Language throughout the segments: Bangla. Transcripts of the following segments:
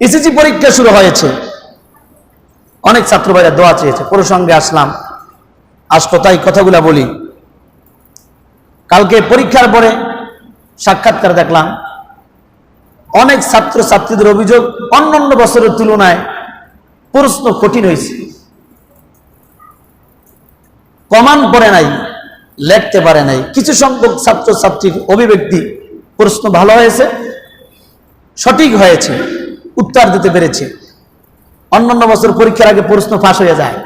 এসএসসি পরীক্ষা শুরু হয়েছে। অনেক ছাত্র ভাইরা দোয়া চেয়েছে, প্রসঙ্গে আসলাম। আসতো তাই কথাগুলা বলি। কালকে পরীক্ষার পরে সাক্ষাৎকার দেখলাম, অনেক ছাত্র ছাত্রীদের অভিযোগ অন্যান্য বছরের তুলনায় প্রশ্ন কঠিন হয়েছে। কমান পড়ে নাই, লেখতে পারে নাই। কিছু সংখ্যক ছাত্র ছাত্রীর অভিব্যক্তি প্রশ্ন ভালো হয়েছে, সঠিক হয়েছে। উত্তর দিতে পেরেছে। অন্যান্য বছর পরীক্ষার আগে প্রশ্ন ফাঁস হয়ে যায়।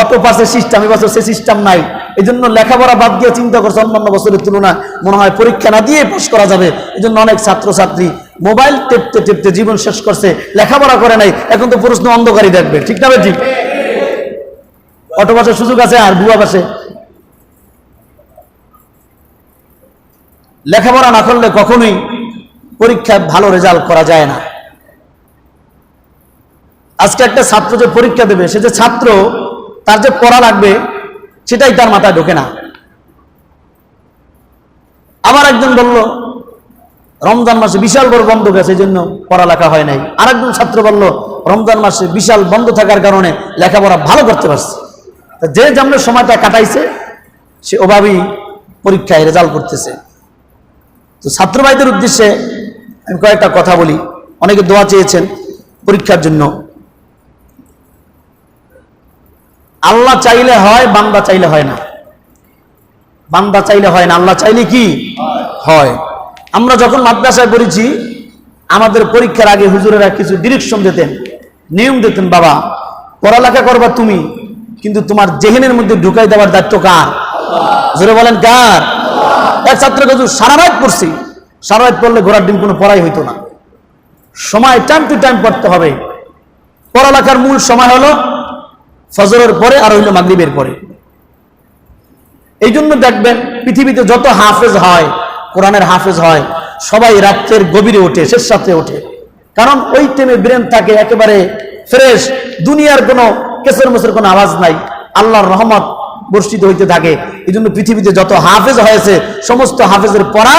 অটো পাসের সিস্টেম এবছর সে সিস্টেম নাই। এই জন্য লেখাপড়া বাদ দিয়ে চিন্তা করছে অন্যান্য বছরের তুলনায় মনে হয় পরীক্ষা না দিয়ে পাশ করা যাবে। এই জন্য অনেক ছাত্রছাত্রী মোবাইল টেপতে টেপতে জীবন শেষ করছে, লেখাপড়া করে নাই। এখন তো প্রশ্ন অন্ধকারই দেখবে, ঠিক না ঠিক অটো পাসের সুযোগ আছে আর বুয়া পাশে লেখাপড়া না করলে কখনোই পরীক্ষায় ভালো রেজাল্ট করা যায় না। আজকে একটা ছাত্র যে পরীক্ষা দেবে, সে যে ছাত্র তার যে পড়া লাগবে, সেটাই তার মাথায় ঢোকে না। আবার একজন বলল, রমজান মাসে বিশাল বড় বন্ধ গেছে, এই জন্য পড়ালেখা হয় নাই। আরেকজন ছাত্র বলল, রমজান মাসে বিশাল বন্ধ থাকার কারণে লেখাপড়া ভালো করতে পারছে। যে যেমন সময়টা কাটাইছে, সে ওভাবেই পরীক্ষায় রেজাল্ট করতেছে। তো ছাত্র ভাইদের উদ্দেশ্যে আমি কয়েকটা কথা বলি। অনেকে দোয়া চেয়েছেন পরীক্ষার জন্য। আল্লাহ চাইলে হয়, বান্দা চাইলে হয় না। বান্দা চাইলে হয় না, আল্লাহ চাইলে কি? হয়। আমরা যখন মাদ্রাসায় পড়েছি, আমাদের পরীক্ষার আগে হুজুরেরা কিছু ডিরেকশন দিতেন, নিয়ম দিতেন, বাবা, পড়ালেখা করবা তুমি, কিন্তু তোমার জেহেনের মধ্যে ঢুকাই দেওয়ার দায়িত্ব কার? জোরে বলেন, কার? এক ছাত্রকে হুজুর সারা রাত পড়ছি সারা রাত পড়লে ঘোড়ার ডিম কোনো পড়াই হইতো না। সময় টাইম টু টাইম পড়তে হবে। পড়ালেখার মূল সময় হলো ফজরের পরে আর হইল মাগরিবের পরে। এই জন্য দেখবেন পৃথিবীতে যত হাফেজ হয়, কোরআনের হাফেজ হয়, সবাই রাত্রের গভীরে ওঠে, শেষ রাত্রে ওঠে। কারণ ওই টাইমে ব্রেন থাকে একেবারে ফ্রেশ দুনিয়ার কোনো কেসের মেসের কোনো আওয়াজ নাই, আল্লাহর রহমত বর্ষিত হইতে থাকে। এই জন্য পৃথিবীতে যত হাফেজ হয়েছে, সমস্ত হাফেজের পড়া,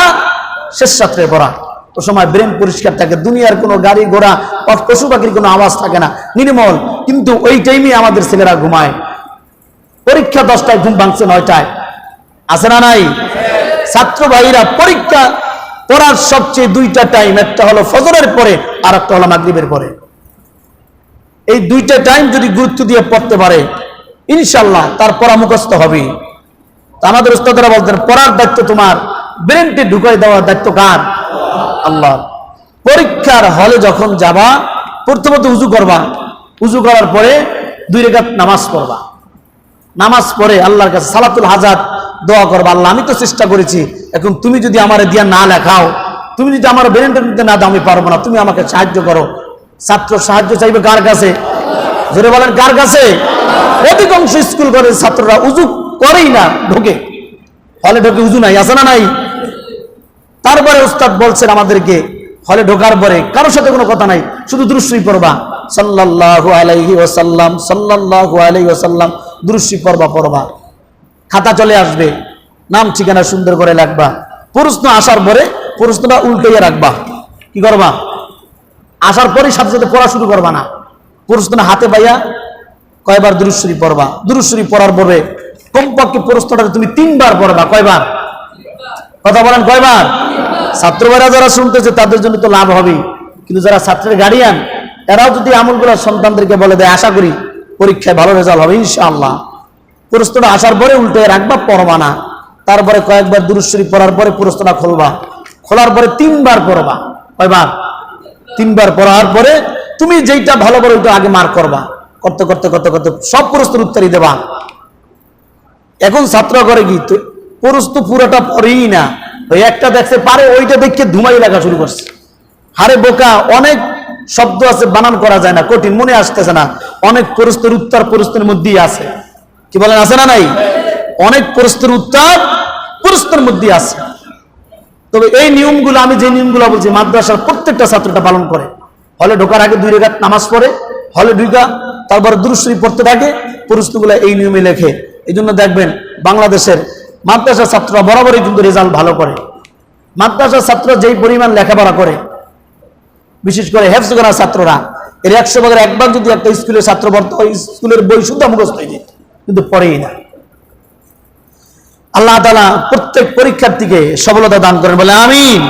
শেষ রাত্রে পড়া। ও সময় ব্রেন পরিষ্কার থাকে, দুনিয়ার কোনো গাড়ি ঘোড়া পশু পাখির কোনো আওয়াজ থাকে না। নির্মল, কিন্তু ওই টাইমে আমাদের ছেলেরা ঘুমায়। পরীক্ষা দশটায় ঘুম ভাঙছে নয়টায়। আছে না নাই? ছাত্র ভাইরা পরীক্ষা পড়ার সবচেয়ে দুইটা টাইম একটা হলো ফজরের পরে, আর একটা হলো মাগরিবের পরে। এই দুইটা টাইম যদি গুরুত্ব দিয়ে পড়তে পারে ইনশাল্লাহ তার পড়া মুখস্থ হবে। আমাদের উস্তাদরা বলতেন, পড়ার দায়িত্ব তোমার। ব্রেনটে ঢুকাই দেওয়ার দায়িত্ব কার? আল্লাহ। পরীক্ষার হলে যখন যাবা, প্রথমত উজু করবা। উজু করার পরে দুই রেখাত নামাজ পড়বা। নামাজ পড়ে আল্লাহর কাছে সালাতুল হাজার দোয়া করবা। আল্লাহ, আমি তো চেষ্টা করেছি। এখন তুমি যদি আমার দিয়া না লেখাও, তুমি যদি আমার ব্রেনটের মধ্যে না দাও, আমি পারব না। তুমি আমাকে সাহায্য করো। ছাত্র সাহায্য চাইবে কার কাছে? জোরে বলেন, কার কাছে? অধিকাংশ স্কুল করে ছাত্ররা উজু করেই না, ঢোকে। হলে ঢোকে উজু নাই, আছে না নাই? তারপরে উস্তাদ বলছেন আমাদেরকে হলে ঢোকার পরে কারোর সাথে কোনো কথা নাই, শুধু দৃশ্যই পড়বা। সাল্লাল্লাহু আলাইহি ওয়াসাল্লাম, সাল্লাল্লাহু আলাইহি ওয়াসাল্লাম দৃশ্যই পড়বা পড়বা। খাতা চলে আসবে, নাম, ঠিকানা সুন্দর করে রাখবা। প্রশ্ন আসার পরে প্রশ্নটা উল্টাইয়া রাখবা। কি করবা? আসার পরেই সাথে সাথে পড়া শুরু করবা না। প্রশ্ন হাতে পাইয়া কয়বার দুরুশ্বরী পড়বা? দুরুশ্বরী পড়ার পরে কমপক্ষে প্রশ্নটা তুমি তিনবার পড়বা, কয়বার? কথা বলেন, কয়বার? ছাত্রবারা যারা শুনতেছে, তাদের জন্য তো লাভ হবেই। কিন্তু যারা ছাত্রের গার্ডিয়ান এরাও যদি আমলগুলো সন্তানদেরকে বলে দেয়, আশা করি পরীক্ষায় ভালো রেজাল্ট হবে, ইনশাআল্লাহ। প্রশ্নটা আসার পরে উল্টে রাখবা, পড়বা না। তারপরে কয়েকবার দুরুশ্বরী পড়ার পরে প্রশ্নটা খুলবা। খোলার পরে তিনবার পড়বা। কয়বার? তিনবার পড়ার পরে তুমি যেইটা ভালো করে ওইটা আগে মার করবা। করতে করতে করতে করতে সব প্রশ্নের উত্তরই দেবা। এখন ছাত্র করে কি? প্রশ্ন পুরোটা পড়েই না। ওই একটা দেখছে, পারে ওইটা দেখে ধুমাই লেখা শুরু করছে। হারে বোকা, অনেক শব্দ আছে, বানান করা যায় না, কঠিন, মনে আসতেছে না। অনেক প্রশ্নের উত্তর প্রশ্নের মধ্যেই আছে। কি বলেন, আছে না নাই? অনেক প্রশ্নের উত্তর প্রশ্নের মধ্যেই আছে। তবে এই নিয়মগুলো, আমি যে নিয়মগুলো বলছি, মাদ্রাসার প্রত্যেকটা ছাত্রটা পালন করে। হলে ঢোকার আগে দুই রেখাত নামাজ পড়ে, হলে ঢুকা, তারপর দুরুশ্রী পড়তে থাকে, প্রশ্নগুলো এই নিয়মে লেখে। এই জন্য দেখবেন, বাংলাদেশের মাদ্রাসার ছাত্ররা বরাবরই কিন্তু রেজাল্ট ভালো করে। মাদ্রাসার ছাত্র যেই পরিমাণ লেখাপড়া করে, বিশেষ করে হেফজ করা ছাত্ররা, এর একশো ভাগের একবার যদি একটা স্কুলের ছাত্র ভর্তি স্কুলের বই শুদ্ধ মুখস্থ হয়ে যেত, কিন্তু পড়েই না। আল্লাহ তালা প্রত্যেক পরীক্ষার্থীকে সফলতা দান করেন, বলে আমিন।